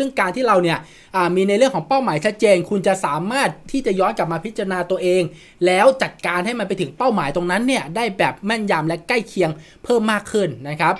ซึ่งการที่เราเนี่ยมีในเรื่องของเป้าหมายชัดเจน คุณจะสามารถที่จะย้อนกลับมาพิจารณาตัวเอง แล้วจัดการให้มันไปถึงเป้าหมายตรงนั้นเนี่ยได้แบบแม่นยำและใกล้เคียงเพิ่มมากขึ้นนะครับ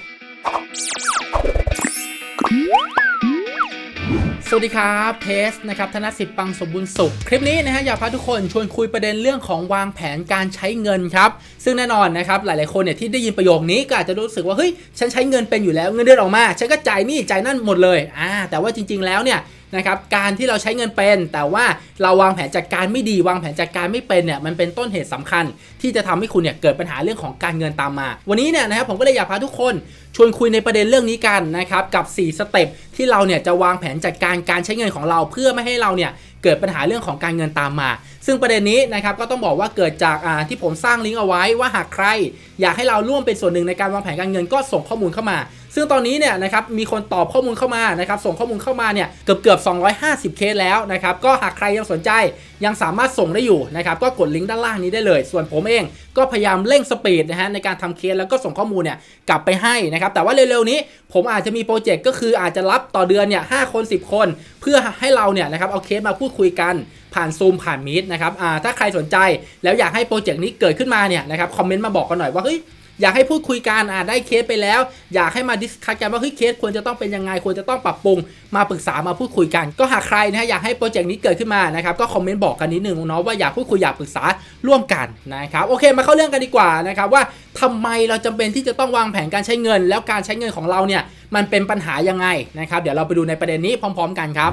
วัสดีครับเทสนะครับธนสิทธิ์ปังสมบูรณ์สุข คลิปนี้นะฮะอยากพาทุกคนชวนคุยประเด็นเรื่องของวางแผนการใช้เงินครับ ซึ่งแน่นอนนะครับหลายๆคนเนี่ยที่ได้ยินประโยคนี้ก็อาจจะรู้สึกว่าเฮ้ยฉันใช้เงินเป็นอยู่แล้วเงินเดือนออกมาฉันก็จ่ายนี่จ่ายนั่นหมดเลยอ่าแต่ว่าจริง ๆแล้วเนี่ย นะครับการที่เราใช้เงินเป็น แต่ว่าเราวางแผนจัดการไม่ดีวางแผนจัดการไม่เป็นเนี่ยมันเป็นต้นเหตุสำคัญ ที่จะทำให้คุณเนี่ยเกิดปัญหาเรื่องของการเงินตามมา วันนี้เนี่ยนะครับผมก็เลยอยากพาทุกคนชวนคุยในประเด็นเรื่องนี้กันนะครับกับ 4 สเต็ปที่เราเนี่ยจะวางแผนจัดการการใช้เงินของเราเพื่อไม่ให้เราเนี่ยเกิดปัญหาเรื่องของการเงินตามมา ซึ่งประเด็นนี้นะครับก็ต้องบอกว่าเกิดจากาที่ผมสร้างลิงก์เอาไว้ว่าหากใคร อยากให้เราร่วมเป็นส่วนหนึ่งในการวางแผนการเงินก็ส่งข้อมูลเข้ามา ซึ่งตอนนี้เนี่ยนะครับมีคนตอบข้อมูลเข้ามานะครับส่งข้อมูลเข้ามาเนี่ยเกือบเกือบ250 เคสแล้วนะครับก็หากใครยังสนใจยังสามารถส่งได้อยู่นะครับก็กดลิงก์ด้านล่างนี้ได้เลย ส่วนผมเองก็พยายามเร่งสปีดนะฮะในการทำเคสแล้วก็ส่งข้อมูลเนี่ยกลับไปให้นะครับแต่ว่าเร็วๆนี้ผมอาจจะมีโปรเจกต์ก็คืออาจจะรับต่อเดือนเนี่ยหคน 10 คน เพื่อให้เราเนี่ยนะครับเอาเคสมาพูดคุยกันผ่านซูมผ่านมีดนะครับอ่าถ้าใครสนใจแล้วอยากให้โปรเจกต์นี้เกิดขึ้นมาเนี่ยนะครับคอมเมนต์มาบอกกันหน่อยว่าเฮ้ย อยากให้พูดคุยกันอ่าได้เคสไปแล้ว อยากให้มาดิสคัทกันว่าเฮ้ยเคสควรจะต้องเป็นยังไงควรจะต้องปรับปรุง มาปรึกษามาพูดคุยกัน ก็หากใครนะฮะอยากให้โปรเจกต์นี้เกิดขึ้นมานะครับก็คอมเมนต์บอกกันนิดนึงเนาะว่าอยากพูดคุยอยากปรึกษาร่วมกันนะครับโอเคมาเข้าเรื่องกันดีกว่านะครับว่าทำไมเราจำเป็นที่จะต้องวางแผนการใช้เงิน แล้วการใช้เงินของเราเนี่ยมันเป็นปัญหายังไงนะครับเดี๋ยวเราไปดูในประเด็นนี้พร้อม ๆ กันครับ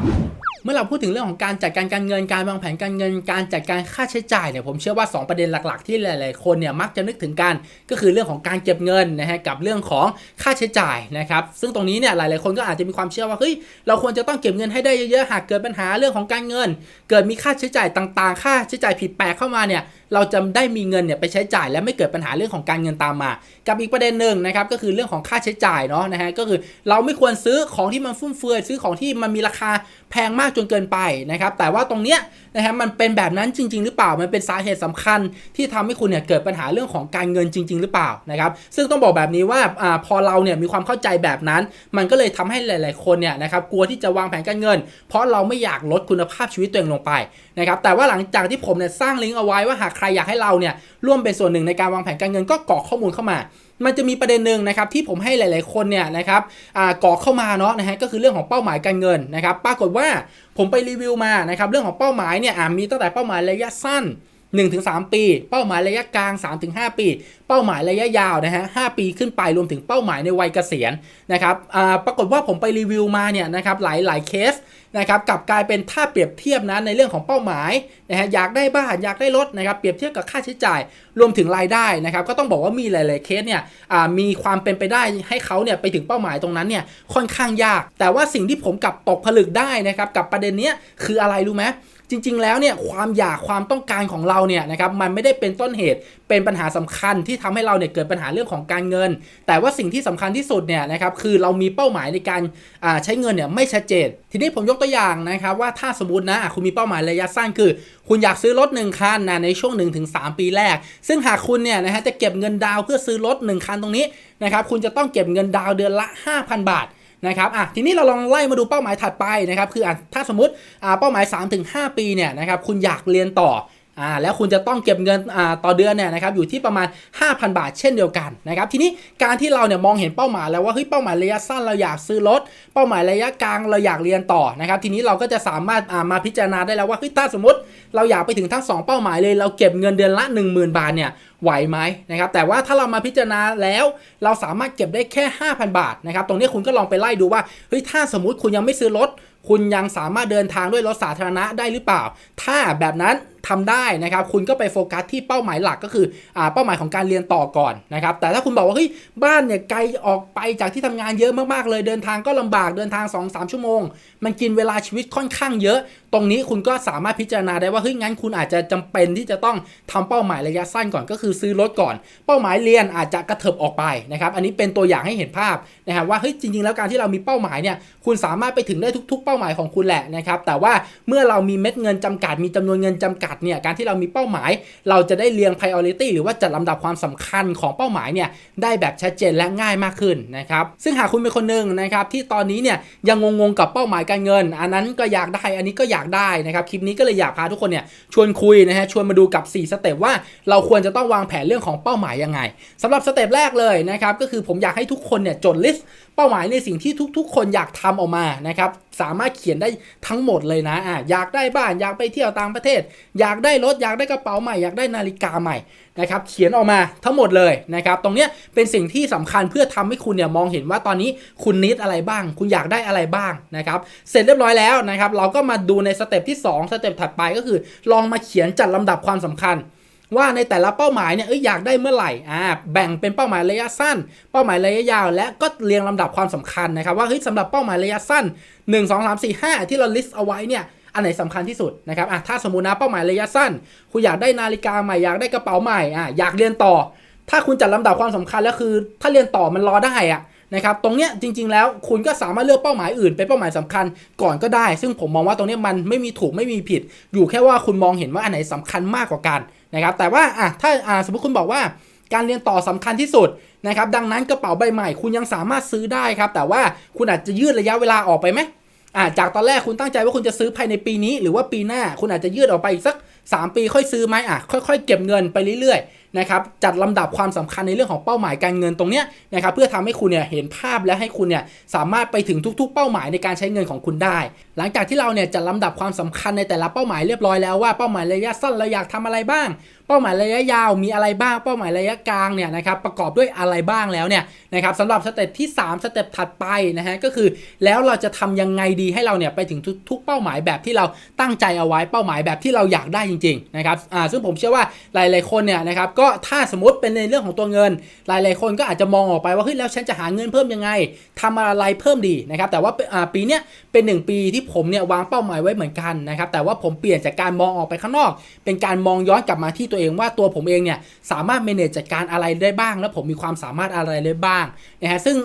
เมื่อเราพูดถึงเรื่องของการจัดการการเงินการวางแผนการเงิน การจัดการค่าใช้จ่ายเนี่ยผมเชื่อว่า 2 ประเด็นหลักๆ ที่หลายๆคนเนี่ยมักจะนึกถึงกัน ก็คือเรื่องของการเก็บเงินนะฮะกับเรื่องของค่าใช้จ่ายนะครับซึ่งตรงนี้เนี่ยหลายๆคนก็อาจจะมีความเชื่อว่าเฮ้ยเราควรจะต้องเก็บเงินให้ได้เยอะๆหากเกิดปัญหาเรื่องของการเงิน เกิดมีค่าใช้จ่ายต่างๆ ค่าใช้จ่ายผิดแปลกเข้ามาเนี่ยเราจะได้มีเงินเนี่ยไปใช้จ่ายและไม่เกิดปัญหาเรื่องของการเงินตามมา กับอีกประเด็นหนึ่งนะครับก็คือเรื่องของค่าใช้จ่ายเนาะนะฮะก็คือเราไม่ควรซื้อของที่มันฟุ่มเฟือยซื้อของที่มันมีราคา แพงมากจนเกินไปนะครับแต่ว่าตรงเนี้ยนะฮะมันเป็นแบบนั้นจริง ๆ หรือเปล่ามันเป็นสาเหตุสำคัญที่ทำให้คุณเนี่ยเกิดปัญหาเรื่องของการเงินจริง ๆ หรือเปล่านะครับซึ่งต้องบอกแบบนี้ว่าอาพอเราเนี่ยมีความเข้าใจแบบนั้น มันก็เลยทำให้หลาย ๆ คนเนี่ยนะครับกลัวที่จะวางแผนการเงิน เพราะเราไม่อยากลดคุณภาพชีวิตตัวเองลงไปนะครับแต่ว่าหลังจากที่ผมเนี่ยสร้างลิงก์เอาไว้ว่าหากใครอยากให้เราเนี่ยร่วมเป็นส่วนหนึ่งในการวางแผนการเงินก็กรอกข้อมูลเข้ามา มันจะมีประเด็นหนึ่งนะครับที่ผมให้หลาย ๆ คนเนี่ยนะครับกรอเข้ามาเนาะนะฮะก็คือเรื่องของเป้าหมายการเงินนะครับปรากฏว่าผมไปรีวิวมานะครับเรื่องของเป้าหมายเนี่ยมีตั้งแต่เป้าหมายระยะสั้น1-3 ปี เป้าหมายระยะกลาง 3-5 ปี เป้าหมายระยะยาวนะฮะ5ปีขึ้นไปรวมถึงเป้าหมายในวัยเกษียณนะครับปรากฏว่าผมไปรีวิวมาเนี่ยนะครับหลายหลายเคส นะครับกลับกลายเป็นถ้าเปรียบเทียบนะในเรื่องของเป้าหมายนะฮะอยากได้บ้านอยากได้รถนะครับเปรียบเทียบกับค่าใช้จ่ายรวมถึงรายได้นะครับก็ต้องบอกว่ามีหลาย ๆเคสเนี่ยมีความเป็นไปได้ให้เขาเนี่ยไปถึงเป้าหมายตรงนั้นเนี่ยค่อนข้างยาก แต่ว่าสิ่งที่ผมกลับตกผลึกได้นะครับกับประเด็นเนี้ยคืออะไรรู้ไหม จริง ๆ แล้วเนี่ยความอยากความต้องการของเราเนี่ยนะครับมันไม่ได้เป็นต้นเหตุเป็นปัญหาสำคัญที่ทำให้เราเนี่ยเกิดปัญหาเรื่องของการเงิน แต่ว่าสิ่งที่สำคัญที่สุดเนี่ยนะครับคือเรามีเป้าหมายในการใช้เงินเนี่ยไม่ชัดเจน ทีนี้ผมยกตัวอย่างนะครับว่าถ้าสมมตินะคุณมีเป้าหมายระยะสั้นคือ คุณอยากซื้อรถ1คันนะในช่วง 1-3 ปีแรก ซึ่งหากคุณเนี่ยนะฮะจะเก็บเงินดาวเพื่อซื้อรถ1คันตรงนี้นะครับคุณจะต้องเก็บเงินดาวเดือนละ 5,000 บาท นะครับอะทีนี้เราลองไล่มาดูเป้าหมายถัดไปนะครับคืออะถ้าสมมติอ่าเป้าหมาย 3-5 ปีเนี่ยนะครับคุณอยากเรียนต่ออ่าแล้วคุณจะต้องเก็บเงินอ่าต่อเดือนเนี่ยนะครับอยู่ที่ประมาณ 5,000 บาทเช่นเดียวกันนะครับทีนี้การที่เราเนี่ยมองเห็นเป้าหมายแล้วว่าเฮ้ยเป้าหมายระยะสั้นเราอยากซื้อรถเป้าหมายระยะกลางเราอยากเรียนต่อนะครับทีนี้เราก็จะสามารถอ่ามาพิจารณาได้แล้วว่าเฮ้ยถ้าสมมติเราอยากไปถึงทั้ง 2 เป้าหมายเลยเราเก็บเงินเดือนละ 10,000 บาทเนี่ย ไหวไหมนะครับแต่ว่าถ้าเรามาพิจารณาแล้วเราสามารถเก็บได้แค่ 5,000 บาทนะครับตรงนี้คุณก็ลองไปไล่ดูว่าเฮ้ยถ้าสมมุติคุณยังไม่ซื้อรถ คุณยังสามารถเดินทางด้วยรถสาธารณะได้หรือเปล่า ถ้าแบบนั้นทำได้นะครับคุณก็ไปโฟกัสที่เป้าหมายหลักก็คืออเป้าหมายของการเรียนต่อก่อนนะครับแต่ถ้าคุณบอกว่าเฮ้ยบ้านเนี่ยไกลออกไปจากที่ทำงานเยอะมากๆเลย เดินทางก็ลำบากเดินทาง 2-3 ชั่วโมง มันกินเวลาชีวิตค่อนข้างเยอะ ตรงนี้คุณก็สามารถพิจารณาได้ว่าเฮ้ยงั้นคุณอาจจะจำเป็นที่จะต้องทำเป้าหมายระยะสั้นก่อนก็คือซื้อรถก่อน เป้าหมายเรียนอาจจะกระเถิบออกไปนะครับอันนี้เป็นตัวอย่างให้เห็นภาพนะครับว่าเฮ้ยจริงๆ แล้วการที่เรามีเป้าหมายเนี่ยคุณสามารถไปถึงได้ทุก ๆ เป้าหมายของคุณแหละนะครับแต่ว่าเมื่อเรามีเม็ดเงินจำกัด มีจำนวนเงินจำกัดเนี่ยการที่เรามีเป้าหมาย เราจะได้เรียง priority หรือว่าจัดลำดับความสำคัญของเป้าหมายเนี่ยได้แบบชัดเจนและง่ายมากขึ้นนะครับซึ่งหากคุณเป็นคนหนึ่งนะครับที่ตอนนี้เนี่ยยังงงๆกับเป้าหมายการเงิน อันนั้นก็อยากได้อันนี้ก็อยากได้นะครับคลิปนี้ก็เลยอยากพาทุกคนเนี่ยชวนคุยนะฮะชวนมาดูกับ 4 สเต็ปว่าเราควรจะต้องวางางแผนเรื่องของเป้าหมายยังไงสำหรับสเต็ปแรกเลยนะครับก็คือผมอยากให้ทุกคนเนี่ยจดลิสต์เป้าหมายในสิ่งที่ทุกๆ คนอยากทำออกมานะครับสามารถเขียนได้ทั้งหมดเลยนะอะอยากได้บ้านอยากไปเที่ยวต่างประเทศ อยากได้รถอยากได้กระเป๋าใหม่อยากได้นาฬิกาใหม่นะครับเขียนออกมาทั้งหมดเลยนะครับตรงเนี้ยเป็นสิ่งที่สำคัญเพื่อทำให้คุณเนี่ยมองเห็นว่าตอนนี้คุณนิดอะไรบ้าง คุณอยากได้อะไรบ้างนะครับเสร็จเรียบร้อยแล้วนะครับเราก็มาดูในสเต็ปที่ 2 สเต็ปถัดไปก็คือ ลองมาเขียนจัดลำดับความสำคัญ ว่าในแต่ละเป้าหมายเนี่ยเอ้ยอยากได้เมื่อไหร่อ่าแบ่งเป็นเป้าหมายระยะสั้น เป้าหมายระยะยาว และก็เรียงลำดับความสำคัญนะครับว่าเฮ้ยสำหรับเป้าหมายระยะสั้น 1 2 3 4 5 ที่เรา list เอาไว้เนี่ยอันไหนสำคัญที่สุดนะครับอะถ้าสมมุตินะเป้าหมายระยะสั้น คุณอยากได้นาฬิกาใหม่อยากได้กระเป๋าใหม่อะอยากเรียนต่อ ถ้าคุณจัดลำดับความสำคัญแล้วคือ ถ้าเรียนต่อมันรอได้อะนะครับตรงเนี้ยจริง ๆ แล้วคุณก็สามารถเลือกเป้าหมายอื่นเป็นเป้าหมายสำคัญก่อนก็ได้ ซึ่งผมมองว่าตรงเนี้ยมันไม่มีถูกไม่มีผิด อยู่แค่ว่าคุณมองเห็นว่าอันไหนสำคัญมากกว่ากัน นะครับแต่ว่าอะถ้าอ่าสมมติคุณบอกว่าการเรียนต่อสำคัญที่สุดนะครับดังนั้นกระเป๋าใบใหม่คุณยังสามารถซื้อได้ครับ แต่ว่าคุณอาจจะยืดระยะเวลาออกไปไหมอ่าจากตอนแรกคุณตั้งใจว่าคุณจะซื้อภายในปีนี้ หรือว่าปีหน้าคุณอาจจะยืดออกไปอีกสัก 3 ปีค่อยซื้อไหมอะค่อยๆ เก็บเงินไปเรื่อยๆ นะครับจัดลำดับความสำคัญในเรื่องของเป้าหมายการเงินตรงเนี้ยนะครับเพื่อทำให้คุณเนี่ยเห็นภาพและให้คุณเนี่ยสามารถไปถึงทุก ๆ เป้าหมายในการใช้เงินของคุณได้ หลังจากที่เราเนี่ยจัดลำดับความสำคัญในแต่ละเป้าหมายเรียบร้อยแล้วว่าเป้าหมายระยะสั้นเราอยากทำอะไรบ้าง เป้าหมายระยะยาวมีอะไรบ้าง เป้าหมายระยะกลางเนี่ยนะครับประกอบด้วยอะไรบ้างแล้วเนี่ยนะครับสำหรับสเต็ปที่ 3 สเต็ปถัดไปนะฮะก็คือแล้วเราจะทำยังไงดีให้เราเนี่ยไปถึงทุกทุกเป้าหมายแบบที่เราตั้งใจเอาไว้เป้าหมายแบบที่เราอยากได้จริงๆนะครับอ่าซึ่งผมเชื่อว่าหลาย ๆคนเนี่ยนะครับกก็ถ้าสมมติเป็นในเรื่องของตัวเงิน หลายๆคนก็อาจจะมองออกไปว่าเฮ้ยแล้วฉันจะหาเงินเพิ่มยังไงทำอะไรเพิ่มดีนะครับแต่ว่าปีเนี้ยเป็น 1 ปีที่ผมเนี่ยวางเป้าหมายไว้เหมือนกันนะครับแต่ว่าผมเปลี่ยนจากการมองออกไปข้างนอก เป็นการมองย้อนกลับมาที่ตัวเองว่าตัวผมเองเนี่ยสามารถ manage จัดการอะไรได้บ้าง แล้วผมมีความสามารถอะไรได้บ้างนะฮะซึ่ง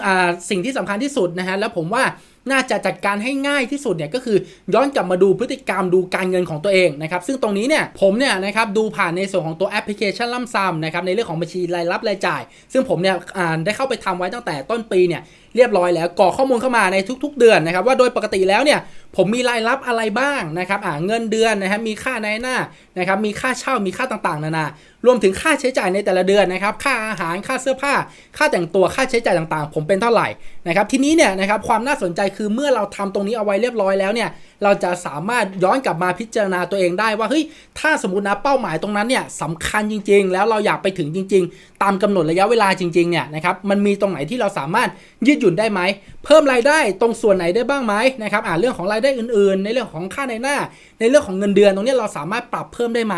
สิ่งที่สำคัญที่สุดนะฮะแล้วผมว่า น่าจะจัดการให้ง่ายที่สุดเนี่ยก็คือย้อนกลับมาดูพฤติกรรมดูการเงินของตัวเองนะครับซึ่งตรงนี้เนี่ยผมเนี่ยนะครับดูผ่านในส่วนของตัวแอปพลิเคชันล่ำซ้ำนะครับในเรื่องของบัญชีรายรับรายจ่าย ซึ่งผมเนี่ยได้เข้าไปทำไว้ตั้งแต่ต้นปีเนี่ย เรียบร้อยแล้วกรอกข้อมูลเข้ามาในทุก ๆ เดือนนะครับว่าโดยปกติแล้วเนี่ยผมมีรายรับอะไรบ้างนะครับอ่าเงินเดือนนะครับมีค่าในหน้านะครับมีค่าเช่ามีค่าต่างๆนานารวมถึงค่าใช้จ่ายในแต่ละเดือนนะครับค่าอาหารค่าเสื้อผ้า ค่าแต่งตัวค่าใช้จ่ายต่างๆ ผมเป็นเท่าไหร่นะครับทีนี้เนี่ยนะครับความน่าสนใจคือเมื่อเราทำตรงนี้เอาไว้เรียบร้อยแล้วเนี่ยเราจะสามารถย้อนกลับมาพิจารณาตัวเองได้ว่าเฮ้ยถ้าสมมตินะเป้าหมายตรงนั้นเนี่ยสำคัญจริง ๆ แล้วเราอยากไปถึงจริง ๆ ตามกำหนดระยะเวลาจริงๆเนี่ยนะครับมันมีตรงไหนที่เราสามารถยืดหยุ่นได้ไหม เพิ่มรายได้ตรงส่วนไหนได้บ้างไหมนะครับอ่าเรื่องของรายได้อื่นๆ ในเรื่องของค่าในหน้า ในเรื่องของเงินเดือนตรงนี้เราสามารถปรับเพิ่มได้ไหม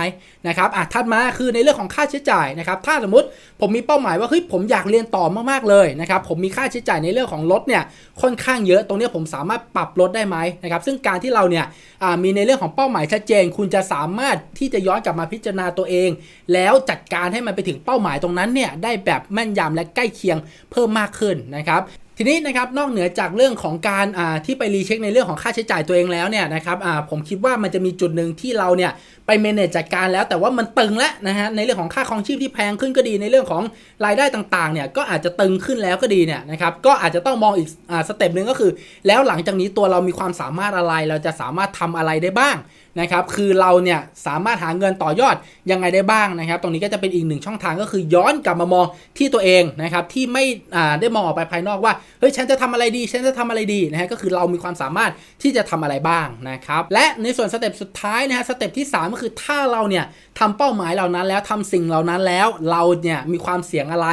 นะครับอะถัดมาคือในเรื่องของค่าใช้จ่ายนะครับถ้าสมมติผมมีเป้าหมายว่าเฮ้ยผมอยากเรียนต่อมากๆเลยนะครับผมมีค่าใช้จ่ายในเรื่องของรถเนี่ยค่อนข้างเยอะตรงนี้ผมสามารถปรับลดได้ไหมนะครับซึ่งการที่เราเนี่ยอ่ามีในเรื่องของเป้าหมายชัดเจน คุณจะสามารถที่จะย้อนกลับมาพิจารณาตัวเอง แล้วจัดการให้มันไปถึงเป้าหมายตรงนั้นเนี่ยได้แบบแม่นยำและใกล้เคียงเพิ่มมากขึ้นนะครับทีนี้นะครับนอกเหนือจากเรื่องของการที่ไปรีเช็คในเรื่องของค่าใช้จ่ายตัวเองแล้วเนี่ยนะครับผมคิดว่ามันจะมีจุดหนึ่งที่เราเนี่ยไปเมเนจจัดการแล้วแต่ว่ามันตึงแล้วนะฮะในเรื่องของค่าครองชีพที่แพงขึ้นก็ดีในเรื่องของรายได้ต่างๆเนี่ยก็อาจจะตึงขึ้นแล้วก็ดีเนี่ยนะครับก็อาจจะต้องมองอีกอสเต็ปหนึ่งก็คือ แล้วหลังจากนี้ตัวเรามีความสามารถอะไรเราจะสามารถทำอะไรได้บ้าง นะครับคือเราเนี่ยสามารถหาเงินต่อยอดยังไงได้บ้างนะครับ ตรงนี้ก็จะเป็นอีกหนึ่งช่องทางก็คือย้อนกลับมามองที่ตัวเองนะครับที่ไม่ได้มองออกไปภายนอกว่าเฮ้ยฉันจะทำอะไรดี ฉันจะทำอะไรดีนะฮะก็คือเรามีความสามารถที่จะทำอะไรบ้างนะครับและในส่วนสเต็ปสุดท้ายนะฮะสเต็ปที่ 3 ก็คือถ้าเราเนี่ยทำเป้าหมายเหล่านั้นแล้วทำสิ่งเหล่านั้นแล้วเราเนี่ยมีความเสี่ยงอะไร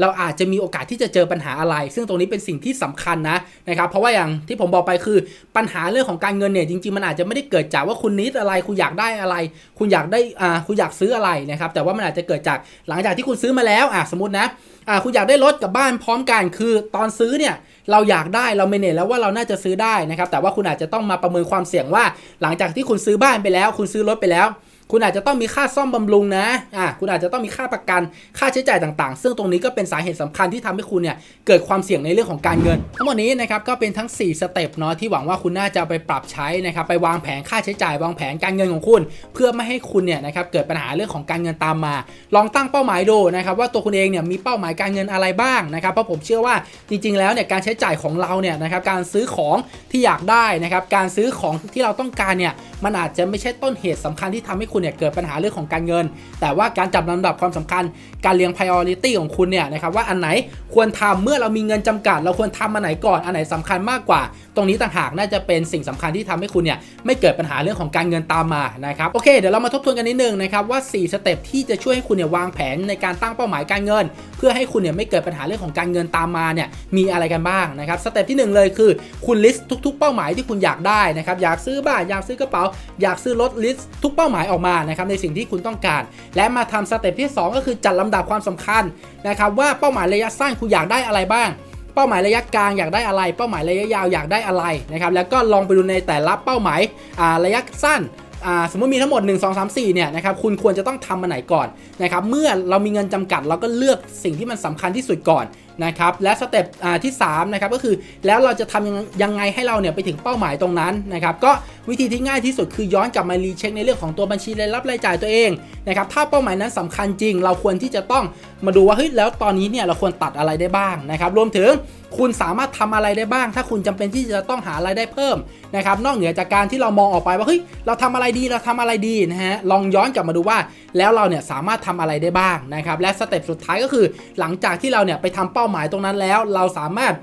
เราอาจจะมีโอกาสที่จะเจอปัญหาอะไร ซึ่งตรงนี้เป็นสิ่งที่สำคัญนะนะครับเพราะว่าอย่างที่ผมบอกไปคือปัญหาเรื่องของการเงินเนี่ยจริงๆมันอาจจะไม่ได้เกิดจากว่าคุณนิดอะไร คุณอยากได้อะไร คุณอยากได้อ่าคุณอยากซื้ออะไรนะครับแต่ว่ามันอาจจะเกิดจากหลังจากที่คุณซื้อมาแล้วอะสมมตินะอ่าคุณอยากได้รถกับบ้านพร้อมกันคือตอนซื้อเนี่ยเราอยากได้เราเมเนจแล้วว่าเราน่าจะซื้อได้นะครับแต่ว่าคุณอาจจะต้องมาประเมินความเสี่ยงว่า หลังจากที่คุณซื้อบ้านไปแล้ว คุณซื้อรถไปแล้ว คุณอาจจะต้องมีค่าซ่อมบำรุงนะอะคุณอาจจะต้องมีค่าประกันค่าใช้จ่ายต่างๆ ซึ่งตรงนี้ก็เป็นสาเหตุสำคัญที่ทำให้คุณเนี่ยเกิดความเสี่ยงในเรื่องของการเงิน ทั้งหมดนี้นะครับก็เป็นทั้ง 4 สเต็ปเนาะที่หวังว่าคุณน่าจะไปปรับใช้นะครับไปวางแผนค่าใช้จ่ายวางแผนการเงินของคุณ เพื่อไม่ให้คุณเนี่ยนะครับเกิดปัญหาเรื่องของการเงินตามมา ลองตั้งเป้าหมายดูนะครับว่าตัวคุณเองเนี่ยมีเป้าหมายการเงินอะไรบ้างนะครับเพราะผมเชื่อว่าจริงๆ แล้วเนี่ยการใช้จ่ายของเราเนี่ยนะครับการซื้อของที่อยากได้นะครับการซื้อของที่เราต้องการเนี่ยมันอาจจะไม่ใช่ต้นเหตุสำคัญที่ทำให้คุณเนี่ยเกิดปัญหาเรื่องของการเงิน แต่ว่าการจับลำดับความสำคัญการเรียง priority ของคุณเนี่ยนะครับว่าอันไหนควรทำเมื่อเรามีเงินจำกัด เราควรทำอันไหนก่อนอันไหนสำคัญมากกว่า ตรงนี้ต่างหากน่าจะเป็นสิ่งสำคัญที่ทำให้คุณเนี่ยไม่เกิดปัญหาเรื่องของการเงินตามมานะครับโอเคเดี๋ยวเรามาทบทวนกันนิดนึงนะครับว่า 4 สเต็ปที่จะช่วยให้คุณเนี่ยวางแผนในการตั้งเป้าหมายการเงิน เพื่อให้คุณเนี่ยไม่เกิดปัญหาเรื่องของการเงินตามมาเนี่ยมีอะไรกันบ้างนะครับสเต็ปที่หนึ่งเลยคือคุณลิสต์ทุก ๆ เป้าหมายที่คุณอยากได้นะครับอยากซื้อบ้านอยากซื้อกระเป๋า อยากซื้อรถลิสต์ทุกเป้าหมายออกมานะครับในสิ่งที่คุณต้องการ และมาทำสเต็ปที่ 2 ก็คือจัดลำดับความสำคัญนะครับว่าเป้าหมายระยะสั้นคุณอยากได้อะไรบ้าง เป้าหมายระยะกลางอยากได้อะไร เป้าหมายระยะยาวอยากได้อะไรนะครับแล้วก็ลองไปดูในแต่ละเป้าหมายระยะสั้นสมมติมีทั้งหมด 1 2 3 4เนี่ยนะครับคุณควรจะต้องทำมันไหนก่อนนะครับเมื่อเรามีเงินจำกัดเราก็เลือกสิ่งที่มันสำคัญที่สุดก่อน นะครับและสเต็ปที่3นะครับก็คือแล้วเราจะทำยังไงให้เราเนี่ยไปถึงเป้าหมายตรงนั้นนะครับก็วิธีที่ง่ายที่สุดคือย้อนกลับมารีเช็คในเรื่องของตัวบัญชีรายรับรายจ่ายตัวเองนะครับถ้าเป้าหมายนั้นสำคัญจริง เราควรที่จะต้องมาดูว่าเฮ้ยแล้วตอนนี้เนี่ยเราควรตัดอะไรได้บ้างนะครับรวมถึงคุณสามารถทำอะไรได้บ้าง ถ้าคุณจำเป็นที่จะต้องหารายได้เพิ่มนะครับนอกเหนือจากการที่เรามองออกไปว่าเฮ้ยเราทำอะไรดีเราทำอะไรดีนะฮะลองย้อนกลับมาดูว่า แล้วเราเนี่ยสามารถทำอะไรได้บ้างนะครับและสเต็ปสุดท้ายก็คือ หลังจากที่เราเนี่ยไปทำเป้าหมายตรงนั้นแล้ว เราสามารถ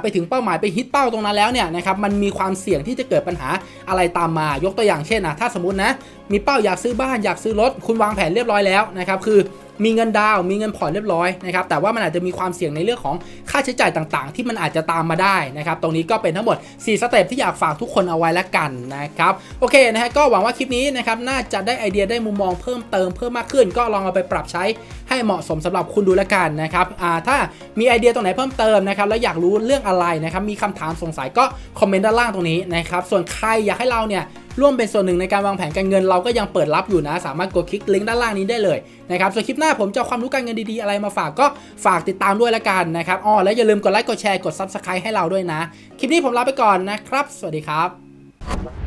ไปถึงเป้าหมายไปฮิตเป้าตรงนั้นแล้วเนี่ยนะครับมันมีความเสี่ยงที่จะเกิดปัญหาอะไรตามมายกตัวอย่างเช่นนะถ้าสมมตินะมีเป้าอยากซื้อบ้านอยากซื้อรถคุณวางแผนเรียบร้อยแล้วนะครับคือ มีเงินดาวมีเงินผ่อนเรียบร้อยนะครับแต่ว่ามันอาจจะมีความเสี่ยงในเรื่องของค่าใช้จ่ายต่างๆ ที่มันอาจจะตามมาได้นะครับตรงนี้ก็เป็นทั้งหมด 4 สเต็ปที่อยากฝากทุกคนเอาไว้แล้วกันนะครับโอเคนะฮะก็หวังว่าคลิปนี้นะครับน่าจะได้ไอเดียได้มุมมองเพิ่มเติมเพิ่มมากขึ้น ก็ลองเอาไปปรับใช้ให้เหมาะสมสำหรับคุณดูแล้วกันนะครับอ่าถ้ามีไอเดียตรงไหนเพิ่มเติมนะครับแล้วอยากรู้เรื่องอะไรนะครับมีคำถามสงสัยก็คอมเมนต์ด้านล่างตรงนี้นะครับส่วนใครอยากให้เราเนี่ย ร่วมเป็นส่วนหนึ่งในการวางแผนการเงินเราก็ยังเปิดรับอยู่นะ สามารถกดคลิกลิงก์ด้านล่างนี้ได้เลยนะครับส่วนคลิปหน้าผมจะความรู้การเงินดีๆอะไรมาฝากก็ฝากติดตามด้วยละกันนะครับอ๋อแล้วอย่าลืมกดไลค์กดแชร์กด Subscribe ให้เราด้วยนะ คลิปนี้ผมลาไปก่อนนะครับ สวัสดีครับ